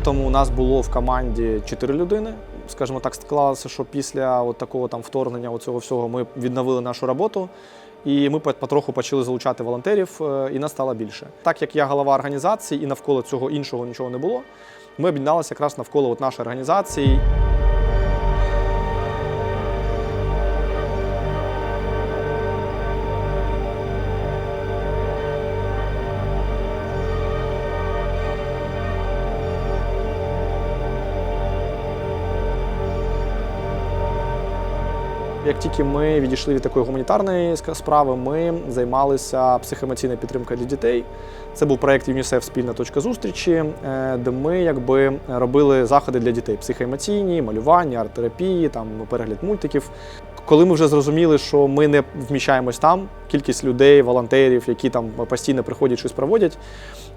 лютому у нас було в команді 4 людини. Скажімо так, склалося, що після от такого там вторгнення цього всього ми відновили нашу роботу. І ми пот- потроху почали залучати волонтерів, е, і нас стало більше. Так як я голова організації і навколо цього іншого нічого не було, ми об'єдналися якраз навколо от нашої організації. Як тільки ми відійшли від такої гуманітарної справи, ми займалися психоемоційною підтримкою для дітей. Це був проект ЮНІСЕФ Спільна точка зустрічі, е, де ми якби робили заходи для дітей психоемоційні, малювання, арт-терапії, там перегляд мультиків. Коли ми вже зрозуміли, що ми не вміщаємось там, кількість людей, волонтерів, які там постійно приходять щось проводять,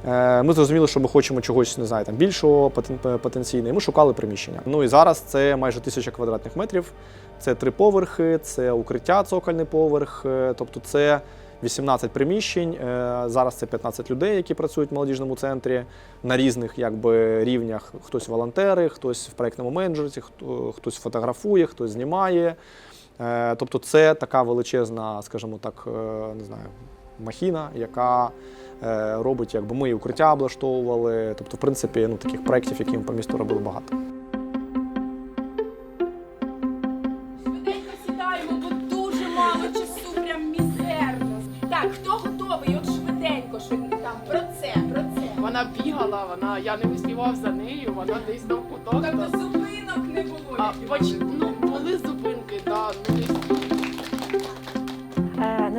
е, ми зрозуміли, що ми хочемо чогось не знаю, там більшого потен- потенційно, і ми шукали приміщення. Ну і зараз це майже тисяча квадратних метрів. Це три поверхи, це укриття, цокольний поверх, е, тобто це 18 приміщень. Е, Зараз це 15 людей, які працюють в молодіжному центрі на різних якби, рівнях. Хтось волонтери, хтось в проєктному менеджерці, хто- хтось фотографує, хтось знімає. Е, Тобто це така величезна, скажімо так, е, не знаю, махіна, яка е, робить, якби ми і укриття облаштовували. Тобто, в принципі, ну, таких проєктів, які ми по місту робили багато. Швиденько сідаємо, дуже мало часу, прям. Так, хто готовий? От швиденько, про це. Вона бігала, вона я не успівав за нею, вона десь там в куток. Тобто зупинок не було. А, поч... Ну, були зупинки,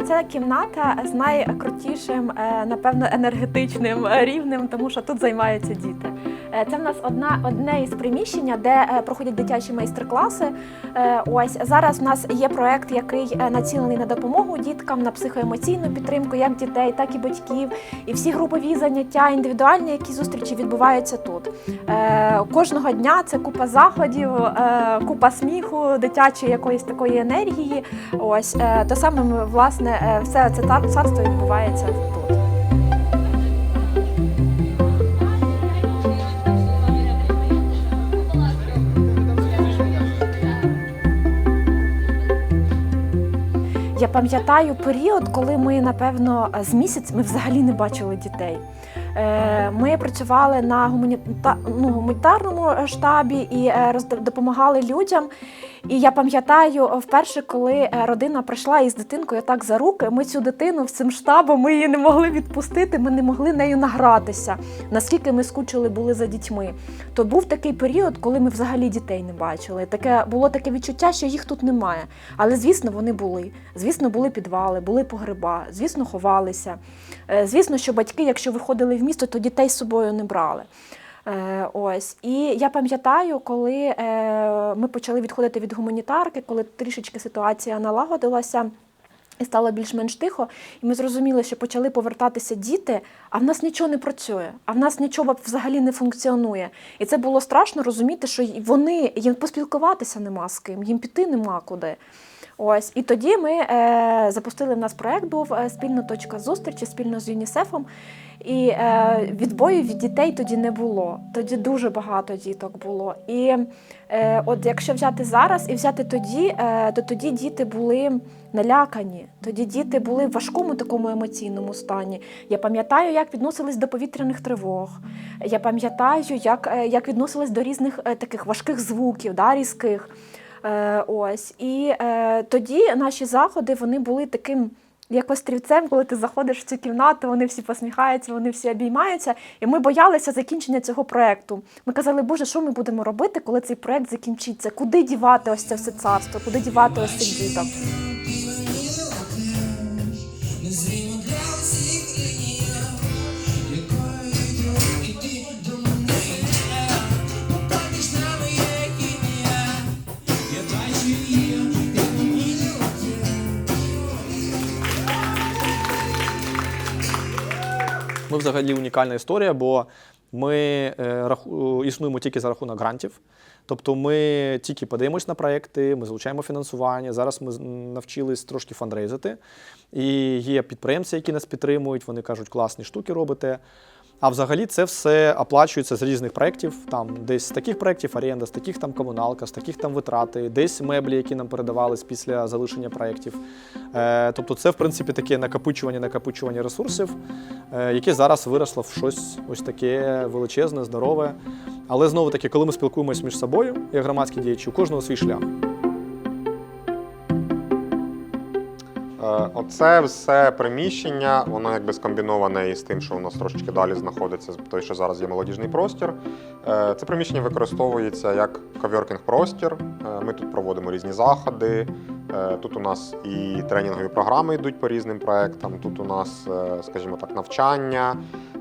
ця кімната з найкрутішим, е, напевно, енергетичним рівнем, тому що тут займаються діти. Е, Це в нас одна одне із приміщення, де е, проходять дитячі майстер-класи. Е, Ось зараз в нас є проект, який націлений на допомогу діткам, на психоемоційну підтримку, як дітей, так і батьків. І всі групові заняття, індивідуальні, які зустрічі відбуваються тут. Кожного дня це купа заходів, купа сміху, дитячої якоїсь такої енергії. Ось те саме власне, все це цар- царство відбувається тут. Я пам'ятаю період, коли ми, напевно, з місяць ми взагалі не бачили дітей. Е, Ми працювали на ну, гуманітарному штабі і е, допомагали людям. І я пам'ятаю, вперше, коли е, родина прийшла із дитинкою так за руки, ми цю дитину цим штабом ми її не могли відпустити, ми не могли нею награтися, наскільки ми скучили були за дітьми. То був такий період, коли ми взагалі дітей не бачили. Таке було таке відчуття, що їх тут немає. Але звісно, вони були. Звісно, були підвали, були погреба, звісно, ховалися. Е, Звісно, що батьки, якщо виходили в місто, то дітей з собою не брали. Е, Ось і я пам'ятаю, коли е, ми почали відходити від гуманітарки, коли трішечки ситуація налагодилася. І стало більш-менш тихо, і ми зрозуміли, що почали повертатися діти, а в нас нічого не працює, а в нас нічого взагалі не функціонує. І це було страшно розуміти, що вони їм поспілкуватися нема з ким, їм піти нема куди. Ось і тоді ми е, запустили в нас проект був е, спільна точка зустрічі спільно з ЮНІСЕФом. І е, відбою від дітей тоді не було. Тоді дуже багато діток було. І е, от якщо взяти зараз і взяти тоді, е, то тоді діти були налякані. Тоді діти були в важкому такому емоційному стані. Я пам'ятаю, як відносились до повітряних тривог. Я пам'ятаю, як, е, як відносились до різних е, таких важких звуків, да, різких. Е, ось. І е, тоді наші заходи вони були таким. Як острівцем, коли ти заходиш в цю кімнату, вони всі посміхаються, вони всі обіймаються. І ми боялися закінчення цього проекту. Ми казали, Боже, що ми будемо робити, коли цей проект закінчиться? Куди дівати ось це все царство? Куди дівати ось цих діток? Ми взагалі унікальна історія, бо ми е, раху- існуємо тільки за рахунок грантів. Тобто ми тільки подаємось на проекти, ми залучаємо фінансування. Зараз ми навчились трошки фандрейзити. І є підприємці, які нас підтримують, вони кажуть, класні штуки робите. А взагалі це все оплачується з різних проєктів. Там десь з таких проєктів оренда, з таких там комуналка, з таких там витрати, десь меблі, які нам передавались після залишення проєктів. Е, тобто, це в принципі таке накопичування, накопичування ресурсів, е, яке зараз виросло в щось ось таке величезне, здорове. Але знову таки, коли ми спілкуємося між собою, як громадські діячі, у кожного свій шлях. Оце все приміщення, воно якби скомбіноване із тим, що у нас трошечки далі знаходиться той, що зараз є молодіжний простір. Е, Це приміщення використовується як ковіркінг-простір. Е, Ми тут проводимо різні заходи. Е, Тут у нас і тренінгові програми йдуть по різним проектам. Тут у нас, е, скажімо так, навчання,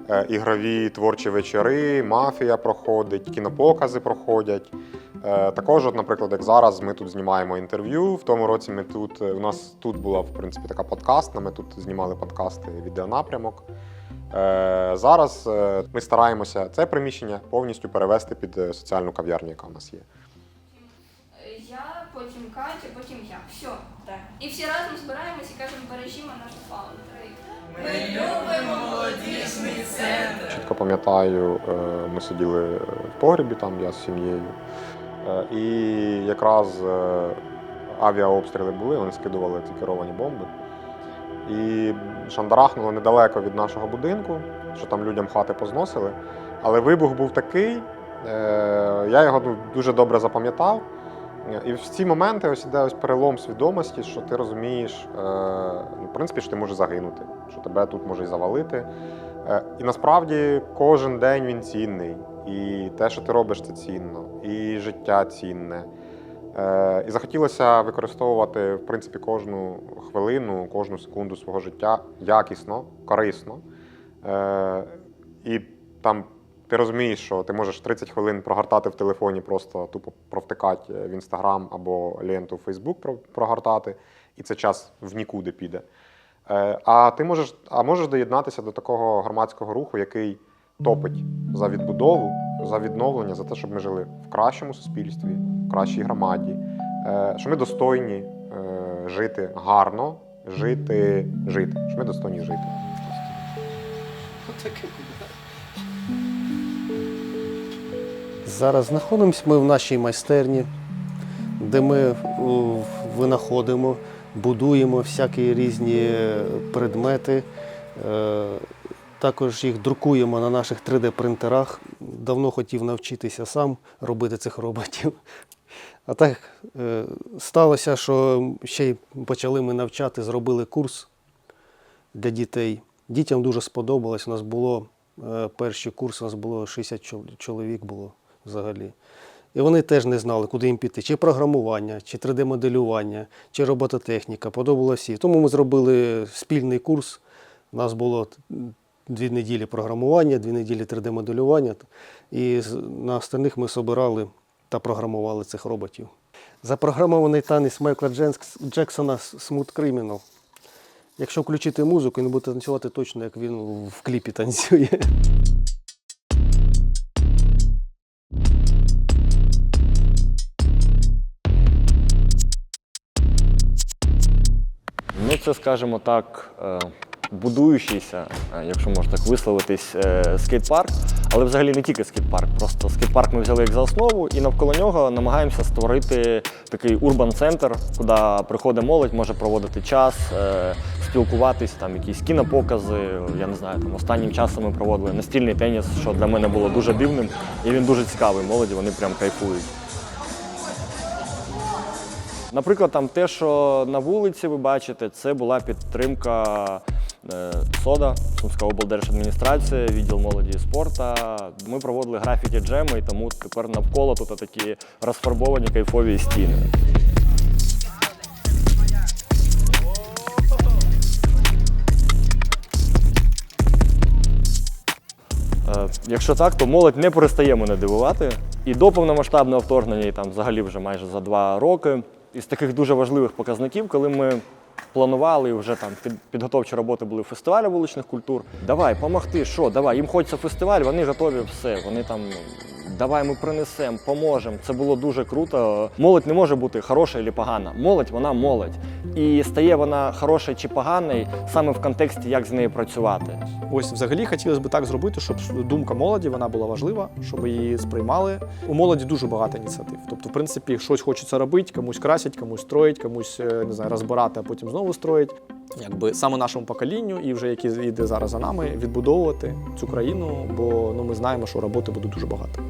е, ігрові творчі вечори, мафія проходить, кінопокази проходять. Е, Також, от, наприклад, як зараз ми тут знімаємо інтерв'ю. В тому році ми тут е, у нас тут була в принципі така подкастна. Ми тут знімали подкасти відеонапрямок. Е, Зараз ми стараємося це приміщення повністю перевести під соціальну кав'ярню, яка в нас є. Я, потім Катя, потім я. Все. Так. І всі разом збираємось і кажемо, бережімо нашу фауну. Чітко пам'ятаю, ми сиділи в погрібі там я з сім'єю. Е, І якраз е, авіаобстріли були, вони скидували ці керовані бомби. І шандарахнуло недалеко від нашого будинку, що там людям хати позносили. Але вибух був такий, е, я його дуже добре запам'ятав. І в ці моменти ось іде ось перелом свідомості, що ти розумієш, ну, в принципі, що ти можеш загинути, що тебе тут може і завалити. І насправді кожен день він цінний. І те, що ти робиш, це цінно, і життя цінне. Е, І захотілося використовувати в принципі кожну хвилину, кожну секунду свого життя якісно, корисно. Е, І там ти розумієш, що ти можеш 30 хвилин прогортати в телефоні, просто тупо провтикати в інстаграм або ленту в Фейсбук про- прогортати, і це час в нікуди піде. Е, А ти можеш, а можеш доєднатися до такого громадського руху, який топить за відбудову, за відновлення, за те, щоб ми жили в кращому суспільстві, в кращій громаді, е, що ми достойні е, жити гарно, жити, жити, що ми достойні жити. Зараз знаходимося ми в нашій майстерні, де ми винаходимо, будуємо всякі різні е, предмети. Також їх друкуємо на наших 3D-принтерах. Давно хотів навчитися сам робити цих роботів. А так е, сталося, що ще й почали ми навчати, зробили курс для дітей. Дітям дуже сподобалось. У нас було е, перший курс, у нас було 60 чоловік було взагалі. І вони теж не знали, куди їм піти, чи програмування, чи 3D-моделювання, чи робототехніка. Подобалося всі. Тому ми зробили спільний курс. У нас було дві неділі програмування, дві неділі 3D-моделювання. І на остальних ми собирали та програмували цих роботів. Запрограмований танець Майкла Джексона Smooth Criminal. Якщо включити музику, він буде танцювати точно, як він в кліпі танцює. Ну, це, скажімо так, е, будуючийся, е, якщо можна так висловитись, е, скейт-парк. Але взагалі не тільки скейт-парк. Просто скейт-парк ми взяли як за основу і навколо нього намагаємося створити такий урбан-центр, куди приходить молодь, може проводити час, е, спілкуватись, там якісь кінопокази. Я не знаю, там останнім часом ми проводили настільний теніс, що для мене було дуже дивним, і він дуже цікавий. Молоді вони прям кайфують. Наприклад, там те, що на вулиці ви бачите, це була підтримка СОДА, Сумська облдержадміністрація, відділ молоді і спорту. Ми проводили графіті джеми, і тому тепер навколо тут такі розфарбовані кайфові стіни. Е, Якщо так, то молодь не перестає мене дивувати. І до повномасштабного вторгнення, і там взагалі вже майже за два роки. Із таких дуже важливих показників, коли ми планували вже там під, підготовчі роботи були фестивалі вуличних культур. Давай, помогти, що, давай, їм хочеться фестиваль, вони готові все. Вони там давай ми принесемо, поможемо. Це було дуже круто. Молодь не може бути хороша чи погана. Молодь вона молодь. І стає вона хороша чи поганою саме в контексті, як з нею працювати. Ось взагалі хотілося б так зробити, щоб думка молоді вона була важлива, щоб її сприймали. У молоді дуже багато ініціатив. Тобто, в принципі, щось хочеться робити, комусь красять, комусь строїть, комусь е, не знаю, розбирати, а потім знову строїть. Якби саме нашому поколінню, і вже які йде зараз за нами, відбудовувати цю країну, бо ну ми знаємо, що роботи буде дуже багато.